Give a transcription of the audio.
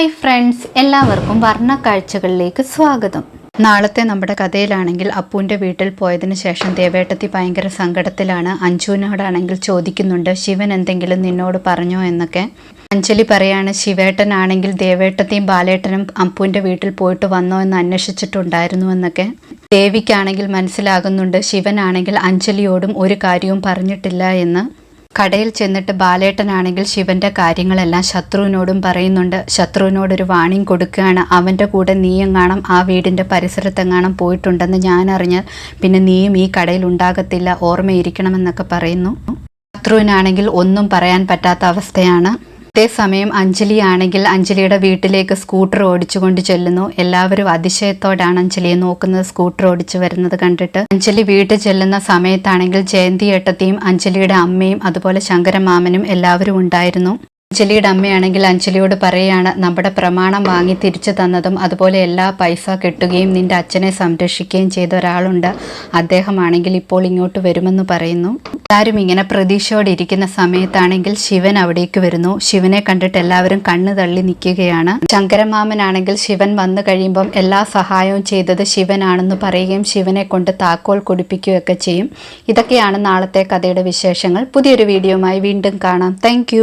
Hi friends എല്ലാവർക്കും വർണ കാഴ്ചകളിലേക്ക് സ്വാഗതം. നാളത്തെ നമ്മുടെ കഥയിലാണെങ്കിൽ അപ്പുവിന്റെ വീട്ടിൽ പോയതിനു ശേഷം ദേവേട്ടത്തി ഭയങ്കര സങ്കടത്തിലാണ്. അഞ്ജുവിനോടാണെങ്കിൽ ചോദിക്കുന്നുണ്ട് ശിവൻ എന്തെങ്കിലും നിന്നോട് പറഞ്ഞോ എന്നൊക്കെ? അഞ്ജലി പറയാണ് ശിവേട്ടനാണെങ്കിൽ ദേവേട്ടത്തെയും ബാലേട്ടനും അപ്പുവിന്റെ വീട്ടിൽ പോയിട്ട് വന്നോ എന്ന് അന്വേഷിച്ചിട്ടുണ്ടായിരുന്നു എന്നൊക്കെ. ദേവിക്കാണെങ്കിൽ മനസ്സിലാകുന്നുണ്ട് ശിവനാണെങ്കിൽ അഞ്ജലിയോടും ഒരു കാര്യവും പറഞ്ഞിട്ടില്ല എന്ന്. കടയിൽ ചെന്നിട്ട് ബാലേട്ടനാണെങ്കിൽ ശിവന്റെ കാര്യങ്ങളെല്ലാം ശത്രുവിനോടും പറയുന്നുണ്ട്. ശത്രുവിനോടൊരു വാണിംഗ് കൊടുക്കുകയാണ്. അവന്റെ കൂടെ നീയും നീയെങ്ങാണം ആ വീടിന്റെ പരിസരത്തെങ്ങാണം പോയിട്ടുണ്ടെന്ന് ഞാൻ അറിഞ്ഞാൽ പിന്നെ നീയും ഈ കടയിൽ ഉണ്ടാകത്തില്ല. ഓർമ്മയിരിക്കണമെന്നൊക്കെ പറയുന്നു. ശത്രുവിനാണെങ്കിൽ ഒന്നും പറയാൻ പറ്റാത്ത അവസ്ഥയാണ്. അതേസമയം അഞ്ജലി ആണെങ്കിൽ അഞ്ജലിയുടെ വീട്ടിലേക്ക് സ്കൂട്ടർ ഓടിച്ചുകൊണ്ട് ചെല്ലുന്നു. എല്ലാവരും അതിശയത്തോടാണ് അഞ്ജലിയെ നോക്കുന്നത് സ്കൂട്ടർ ഓടിച്ചു വരുന്നത് കണ്ടിട്ട്. അഞ്ജലി വീട്ടിൽ ചെല്ലുന്ന സമയത്താണെങ്കിൽ ജയന്തി ഏട്ടത്തിയും അഞ്ജലിയുടെ അമ്മയും അതുപോലെ ശങ്കരമാമനും എല്ലാവരും ഉണ്ടായിരുന്നു. അഞ്ജലിയുടെ അമ്മയാണെങ്കിൽ അഞ്ജലിയോട് പറയുകയാണ് നമ്മുടെ പ്രമാണം വാങ്ങി തിരിച്ചു തന്നതും അതുപോലെ എല്ലാ പൈസ കെട്ടുകയും നിന്റെ അച്ഛനെ സംരക്ഷിക്കുകയും ചെയ്ത ഒരാളുണ്ട്. അദ്ദേഹമാണെങ്കിൽ ഇപ്പോൾ ഇങ്ങോട്ട് വരുമെന്ന് പറയുന്നു. എല്ലാവരും ഇങ്ങനെ പ്രതീക്ഷയോടെ ഇരിക്കുന്ന സമയത്താണെങ്കിൽ ശിവൻ അവിടേക്ക് വരുന്നു. ശിവനെ കണ്ടിട്ട് എല്ലാവരും കണ്ണു തള്ളി നിൽക്കുകയാണ്. ശങ്കരമാമനാണെങ്കിൽ ശിവൻ വന്നു കഴിയുമ്പം എല്ലാ സഹായവും ചെയ്തത് ശിവനാണെന്ന് പറയുകയും ശിവനെ കൊണ്ട് താക്കോൽ കുടിപ്പിക്കുകയൊക്കെ ചെയ്യും. ഇതൊക്കെയാണ് നാളത്തെ കഥയുടെ വിശേഷങ്ങൾ. പുതിയൊരു വീഡിയോയുമായി വീണ്ടും കാണാം. താങ്ക്